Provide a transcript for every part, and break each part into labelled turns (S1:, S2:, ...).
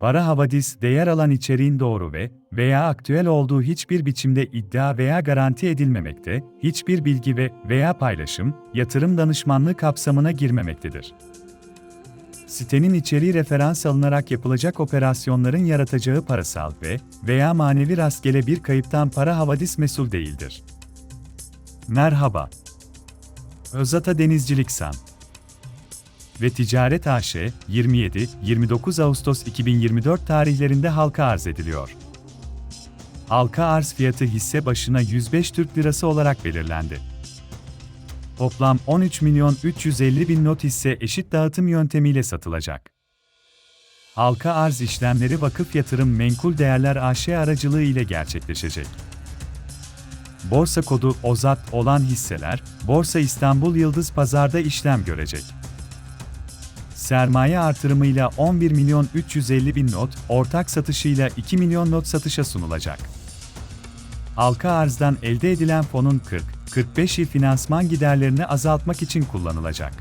S1: Para havadis, değer alan içeriğin doğru ve veya aktüel olduğu hiçbir biçimde iddia veya garanti edilmemekte, hiçbir bilgi ve veya paylaşım, yatırım danışmanlığı kapsamına girmemektedir. Sitenin içeriği referans alınarak yapılacak operasyonların yaratacağı parasal ve veya manevi rastgele bir kayıptan para havadis mesul değildir. Merhaba. Özata Denizcilik San ve Ticaret AŞ 27-29 Ağustos 2024 tarihlerinde halka arz ediliyor. Halka arz fiyatı hisse başına 105 Türk Lirası olarak belirlendi. Toplam 13 milyon 350 bin not hisse eşit dağıtım yöntemiyle satılacak. Halka arz işlemleri Vakıf Yatırım Menkul Değerler AŞ aracılığı ile gerçekleşecek. Borsa kodu OZAT olan hisseler, Borsa İstanbul Yıldız Pazar'da işlem görecek. Sermaye artırımıyla 11 milyon 350 bin not, ortak satışıyla 2 milyon not satışa sunulacak. Halka arzdan elde edilen fonun 40-45 yıl finansman giderlerini azaltmak için kullanılacak.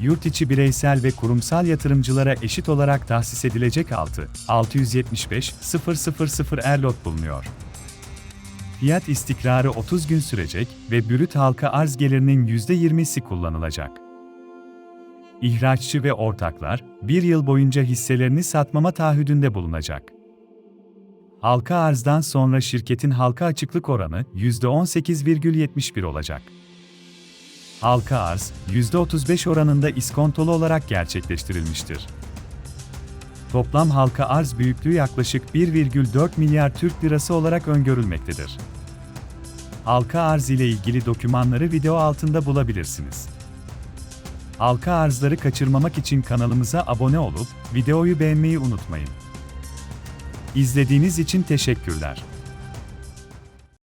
S1: Yurt içi bireysel ve kurumsal yatırımcılara eşit olarak tahsis edilecek 6, 675 000 erlot bulunuyor. Fiyat istikrarı 30 gün sürecek ve brüt halka arz gelirinin %20'si kullanılacak. İhraççı ve ortaklar, bir yıl boyunca hisselerini satmama taahhüdünde bulunacak. Halka arzdan sonra şirketin halka açıklık oranı %18,71 olacak. Halka arz, %35 oranında iskontolu olarak gerçekleştirilmiştir. Toplam halka arz büyüklüğü yaklaşık 1,4 milyar Türk lirası olarak öngörülmektedir. Halka arz ile ilgili dokümanları video altında bulabilirsiniz. Halka arzları kaçırmamak için kanalımıza abone olup videoyu beğenmeyi unutmayın. İzlediğiniz için teşekkürler.